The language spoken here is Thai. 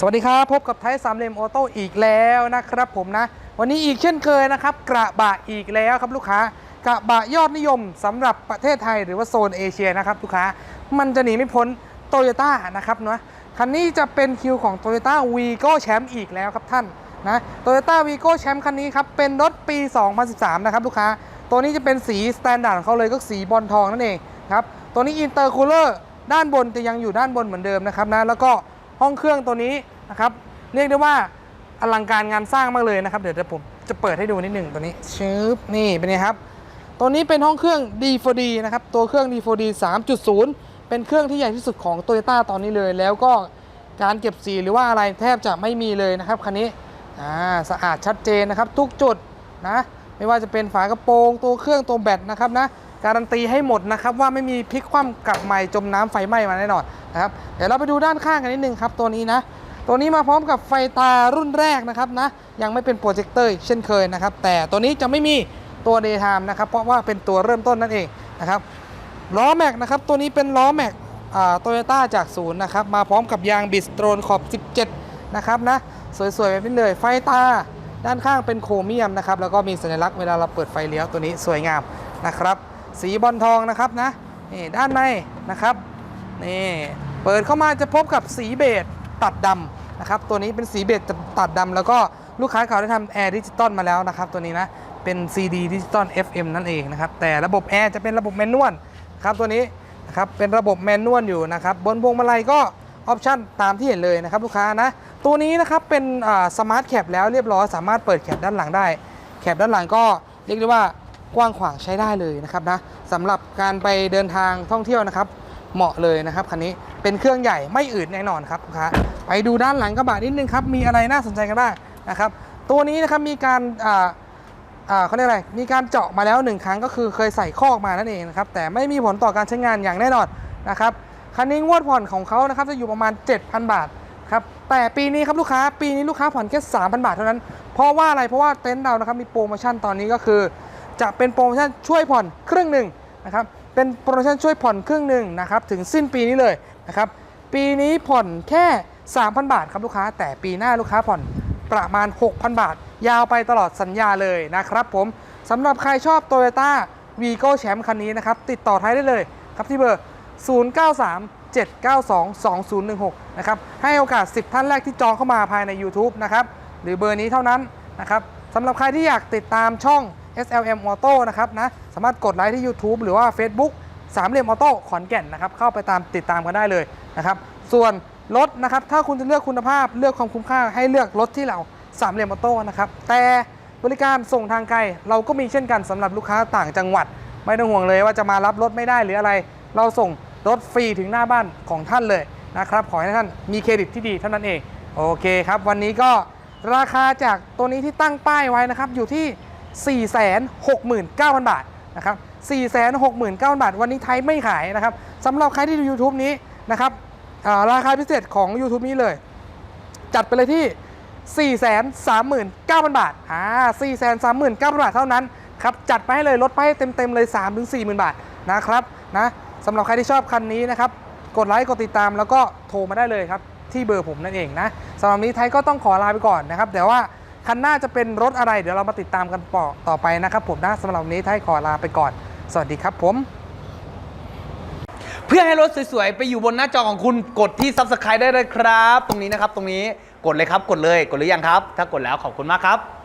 สวัสดีครับ พบกับไทยสามเล่มออโต้อีกแล้วนะครับผมนะ วันนี้อีกเช่นเคยนะครับ กระบะอีกแล้วครับลูกค้ากระบะยอดนิยมสำหรับประเทศไทยหรือว่าโซนเอเชียนะครับลูกค้ามันจะหนีไม่พ้นโตโยต้านะครับเนาะคันนี้จะเป็นคิวของ t o y ยต้าวีโก้แชมป์อีกแล้วครับท่านนะโตโยต้าวีโก้แชมป์คันนี้ครับเป็นรถปี 2013 นะครับลูกค้า ตัวนี้จะเป็นสีสแตนดาร์ดของเขาเลยก็สีบอลทองนั่นเองครับตัวนี้อินเตอร์คูลเลอร์ด้านบนจะยังอยู่ด้านบนเหมือนเดิมนะครับนะแล้วก็ ห้องเครื่องตัวนี้นะครับเรียกได้ว่าอลังการงานสร้างมากเลยนะครับ เดี๋ยวผมจะเปิดให้ดูนิดหนึ่งตัวนี้ชึบนี่เป็นไงครับตัวนี้เป็นห้องเครื่อง D4D นะครับตัวเครื่อง D4D 3.0 เป็นเครื่องที่ใหญ่ที่สุดของ Toyota ตอนนี้เลย แล้วก็การเก็บสีหรือว่าอะไรแทบจะไม่มีเลยนะครับคันนี้อ่าสะอาดชัดเจนนะครับ ทุกจุดนะไม่ว่าจะเป็นฝากระโปรงตัวเครื่องตัวแบตนะครับนะ การันตีให้หมดนะครับว่าไม่มีพลิกคว่ำกลับใหม่จมน้ำไฟไหม้มาแน่นอนนะครับเดี๋ยวเราไปดูด้านข้างกันนิดนึงครับตัวนี้นะตัวนี้มาพร้อมกับไฟตารุ่นแรกนะครับนะยังไม่เป็นโปรเจคเตอร์เช่นเคยนะครับแต่ตัวนี้จะไม่มีตัว Daytime นะครับเพราะว่าเป็นตัวเริ่มต้นนั่นเองนะครับล้อแม็กนะครับตัวนี้เป็นล้อแม็กโตโยต้าจากศูนย์นะครับมาพร้อมกับยางบิสโตรนขอบ 17 นะครับนะสวยๆแบบนี้เลยไฟตาด้านข้างเป็นโครเมียมนะครับแล้วก็มีสัญลักษณ์เวลาเราเปิดไฟเลี้ยวตัวนี้สวยงามนะครับ สีบอลทองนะครับนะนี่ด้านในนะครับนี่เปิดเข้ามาจะพบกับสีเบจตัดดำนะครับตัวนี้เป็นสีเบจตัดดำแล้วก็ลูกค้าเขาได้ทำแอร์ดิจิตอลมาแล้วนะครับตัวนี้นะเป็น CD ดิจิตอล FM นั่นเองนะครับแต่ระบบแอร์จะเป็นระบบแมนนวลครับตัวนี้นะครับเป็นระบบแมนนวลอยู่นะครับบนพวงมาลัยก็ออปชั่นตามที่เห็นเลยนะครับลูกค้านะตัวนี้นะครับเป็นสมาร์ทแคปแล้วเรียบร้อยสามารถเปิดแคปด้านหลังได้แคปด้านหลังก็เรียกได้ว่า กว้างขวางใช้ได้เลยนะครับนะสำหรับการไปเดินทางท่องเที่ยวนะครับ เหมาะเลยนะครับคันนี้เป็นเครื่องใหญ่ไม่อืดแน่นอนครับลูกค้าไปดูด้านหลังกระบะนิดนึงครับมีอะไรน่าสนใจกันบ้างนะครับตัวนี้นะครับมีการอ่าอ่าเขาเรียกอะไรมีการเจาะมาแล้วหนึ่งครั้งก็คือเคยใส่คอกมานั่นเองนะครับแต่ไม่มีผลต่อการใช้งานอย่างแน่นอนนะครับคันนี้งวดผ่อนของเขานะครับจะอยู่ประมาณ 7,000 บาทครับแต่ปีนี้ครับลูกค้าปีนี้ลูกค้าผ่อนแค่3,000 บาทเท่านั้น เพราะว่าอะไรเพราะว่าเต็นท์เรานะครับมีโปรโมชั่นตอนนี้ก็คือ จะเป็นโปรโมชั่นช่วยผ่อนครึ่งหนึ่งนะครับเป็นโปรโมชั่นช่วยผ่อนครึ่งหนึ่งนะครับถึงสิ้นปีนี้เลยนะครับปีนี้ผ่อนแค่ 3,000 บาทครับลูกค้า แต่ปีหน้าลูกค้าผ่อนประมาณ 6,000 บาท ยาวไปตลอดสัญญาเลยนะครับผมสำหรับใครชอบ Toyota Vigo แชมป์คันนี้นะครับติดต่อไทยได้เลยครับที่เบอร์ 093 792 2016 นะครับ ให้โอกาส 10 ท่านแรกที่จองเข้ามาภายใน YouTube นะครับ หรือเบอร์นี้เท่านั้นนะครับสำหรับใครที่อยากติดตามช่อง SLM Auto นะครับนะสามารถกดไลค์ที่ YouTube หรือว่า Facebook สามเหลี่ยมออโต้ขอนแก่นนะครับเข้าไปตามติดตามกันได้เลยนะครับส่วนรถนะครับถ้าคุณจะเลือกคุณภาพเลือกความคุ้มค่าให้เลือกรถที่เราสามเหลี่ยมออโต้นะครับแต่บริการส่งทางไกลเราก็มีเช่นกันสำหรับลูกค้าต่างจังหวัด ไม่ต้องห่วงเลยว่าจะมารับรถไม่ได้หรืออะไร เราส่งรถฟรีถึงหน้าบ้านของท่านเลยนะครับขอให้ท่านมีเครดิตที่ดีเท่านั้นเองโอเคครับวันนี้ก็ราคาจากตัวนี้ที่ตั้งป้ายไว้นะครับอยู่ที่ 469,000 บาทนะครับ469,000 บาท วันนี้ไทยไม่ขายนะครับสำหรับใครที่ดู YouTube นี้นะครับราคาพิเศษของ YouTube นี้เลย จัดไปเลยที่ 439,000 บาทอ่า439,000 บาทเท่านั้นครับจัดไปให้เลยลดไปให้เต็มๆเลย 3-40,000 บาทนะครับนะสำหรับใครที่ชอบคันนี้นะครับกดไลค์กดติดตามแล้วก็โทรมาได้เลยครับที่เบอร์ผมนั่นเองนะสำหรับนี้ไทยก็ต้องขอลาไปก่อนนะครับแต่ว่า คันหน้าจะเป็นรถอะไร เดี๋ยวเรามาติดตามกันต่อไปนะครับผมนะสำหรับวันนี้ท้ายขอลาไปก่อน สวัสดีครับผมเพื่อให้รถสวยๆ ไปอยู่บนหน้าจอของคุณกดที่ Subscribe ได้เลยครับ ตรงนี้นะครับ ตรงนี้กดเลยครับ กดเลย กดหรือยังครับ ถ้ากดแล้วขอบคุณมากครับ